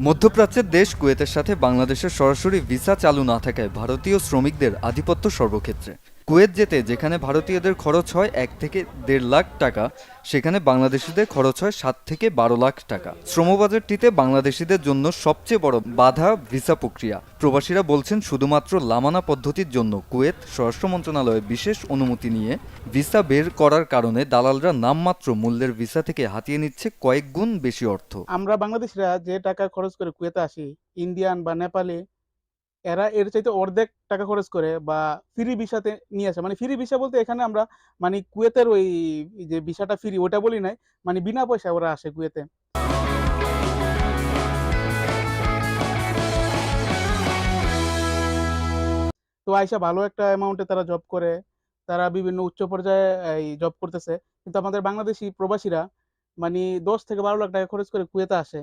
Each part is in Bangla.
মধ্যপ্রাচ্যের দেশ কুয়েতের সাথে বাংলাদেশের সরাসরি ভিসা চালু না থাকায় ভারতীয় শ্রমিকদের আধিপত্য সর্বক্ষেত্রে। কুয়েত যেতে যেখানে ভারতীয়দের খরচ হয় এক থেকে দেড় লাখ টাকা, সেখানে বাংলাদেশিদের খরচ হয় সাত থেকে বারো লাখ টাকা। শ্রম শ্রমবাজারটিতে বাংলাদেশিদের জন্য সবচেয়ে বড় বাধা ভিসা প্রক্রিয়া। প্রবাসীরা বলছেন, শুধুমাত্র লামানা পদ্ধতির জন্য কুয়েত স্বরাষ্ট্র মন্ত্রণালয়ে বিশেষ অনুমতি নিয়ে ভিসা বের করার কারণে দালালরা নামমাত্র মূল্যের ভিসা থেকে হাতিয়ে নিচ্ছে কয়েক গুণ বেশি অর্থ। আমরা বাংলাদেশিরা যে টাকা খরচ করে কুয়েতে আসি, ইন্ডিয়ান বা নেপালি এরা এর চাইতে অর্ধেক টাকা খরচ করে বা ফ্রি ভিসাতে নিয়ে আসে। মানে ফ্রি ভিসা বলতে এখানে আমরা মানে কুয়েতের ওই যে ভিসাটা ফ্রি ওটা বলি নাই মানে বিনা পয়সা ওরা আসে কুয়েতে। তো আইসা ভালো একটা অ্যামাউন্টে তারা জব করে, তারা বিভিন্ন উচ্চ পর্যায়ে, এই জব করতেছে। কিন্তু আমাদের বাংলাদেশি প্রবাসীরা মানে দশ থেকে বারো লাখ টাকা খরচ করে কুয়েতে আসে।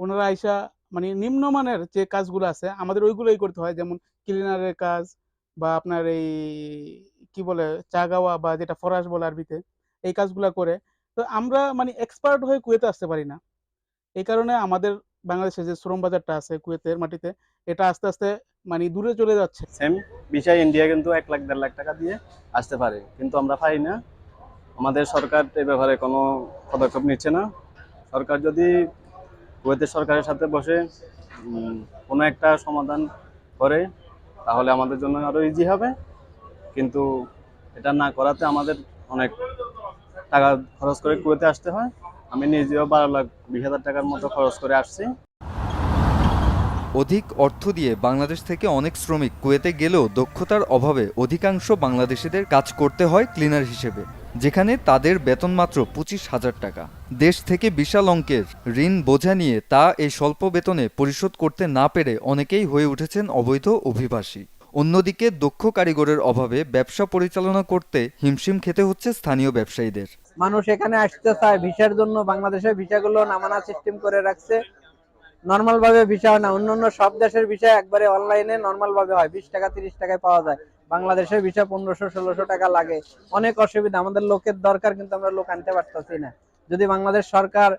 ওনারা আইসা মানে নিম্নমানের যে কাজগুলো আছে, আমাদের ওইগুলোই করতে হয়। যেমন ক্লিনারের কাজ বা আপনার এই কি বলে, চা গাওয়া বা যেটা ফরাস বলে আরবিতে, এই কাজগুলো করে। তো আমরা মানে এক্সপার্ট হয়ে কুয়েতে আসতে পারি না। এই কারণে আমাদের বাংলাদেশে যে শ্রম বাজারটা আছে কুয়েতের মাটিতে, এটা আস্তে আস্তে মানে দূরে চলে যাচ্ছে। সেম বিষয় ইন্ডিয়া কিন্তু এক লাখ, দেড় লাখ টাকা দিয়ে আসতে পারে। কিন্তু আমরা পাই না। আমাদের সরকার এ ব্যাপারে কোনো পদক্ষেপ নিচ্ছে না। সরকার যদি কুয়েতের সরকারের সাথে বসে কোনো একটা সমাধান করে, তাহলে আমাদের জন্য আরও ইজি হবে। কিন্তু এটা না করাতে আমাদের অনেক টাকা খরচ করে কুয়েতে আসতে হয়। আমি নিজেও বারো লাখ, বিশ হাজার টাকার মতো খরচ করে আসছি। অধিক অর্থ দিয়ে বাংলাদেশ থেকে অনেক শ্রমিক কুয়েতে গেলেও দক্ষতার অভাবে অধিকাংশ বাংলাদেশিদের কাজ করতে হয় ক্লিনার হিসেবে। যেখানে তাদের বেতন মাত্র পঁচিশ হাজার টাকা। দেশ থেকে বিশাল অঙ্কের ঋণ বোঝা নিয়ে তা এই স্বল্প বেতনে পরিশোধ করতে না পেরে অনেকেই হয়ে উঠেছেন অবৈধ অভিবাসী। অন্যদিকে দক্ষ কারিগরের অভাবে ব্যবসা পরিচালনা করতে হিমশিম খেতে হচ্ছে স্থানীয় ব্যবসায়ীদের। মানুষ এখানে আসতে চায়, ভিসার জন্য বাংলাদেশের ভিসাগুলো নামানা সিস্টেম করে রাখছে। নর্মাল ভাবে ভিসা হয় না, অন্যান্য সব দেশের ভিসা একবারে অনলাইনে নর্মাল ভাবে হয়, বিশ টাকা, তিরিশ টাকায় পাওয়া যায়। বাংলাদেশের ভিসা পনেরোশো, ষোলোশো টাকা লাগে। অনেক অসুবিধা, আমাদের লোকের দরকার কিন্তু আমরা লোক আনতে পারতেছি না। যদি বাংলাদেশ সরকার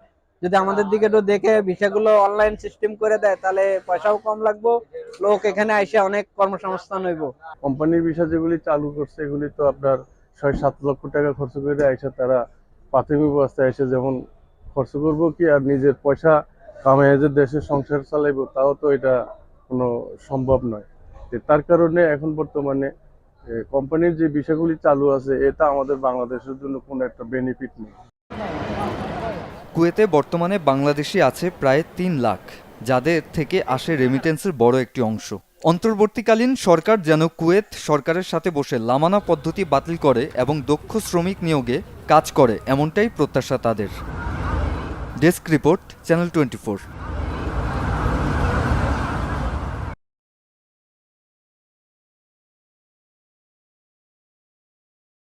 যদি আমাদের দিকে একটু দেখে ভিসাগুলো অনলাইন সিস্টেম করে দেয়, তাহলে পয়সাও কম লাগবো। লোক এখানে আইসে অনেক কর্মসংস্থান হইব। কোম্পানির বিষয় যেগুলি চালু করছে, এগুলি তো আপনার ছয় সাত লক্ষ টাকা খরচ করে আইসা তারা প্রাথমিক অবস্থায় এসে যেমন খরচ করব কি, আর নিজের পয়সা কামাই যে দেশের সংসার চালাইবো, তাও তো এটা কোনো সম্ভব নয়। তো তার কারণে এখন বর্তমানে কোম্পানির যে বিষয়গুলি চালু আছে, এটা আমাদের বাংলাদেশের জন্য কোনো একটা বেনিফিট নেই। কুয়েতে বর্তমানে বাংলাদেশি আছে প্রায় তিন লাখ, যাদের থেকে আসে রেমিটেন্সের বড় একটি অংশ। অন্তর্বর্তীকালীন সরকার যেন কুয়েত সরকারের সাথে বসে লামানা পদ্ধতি বাতিল করে এবং দক্ষ শ্রমিক নিয়োগে কাজ করে, এমনটাই প্রত্যাশা তাদের। Desk report, channel twenty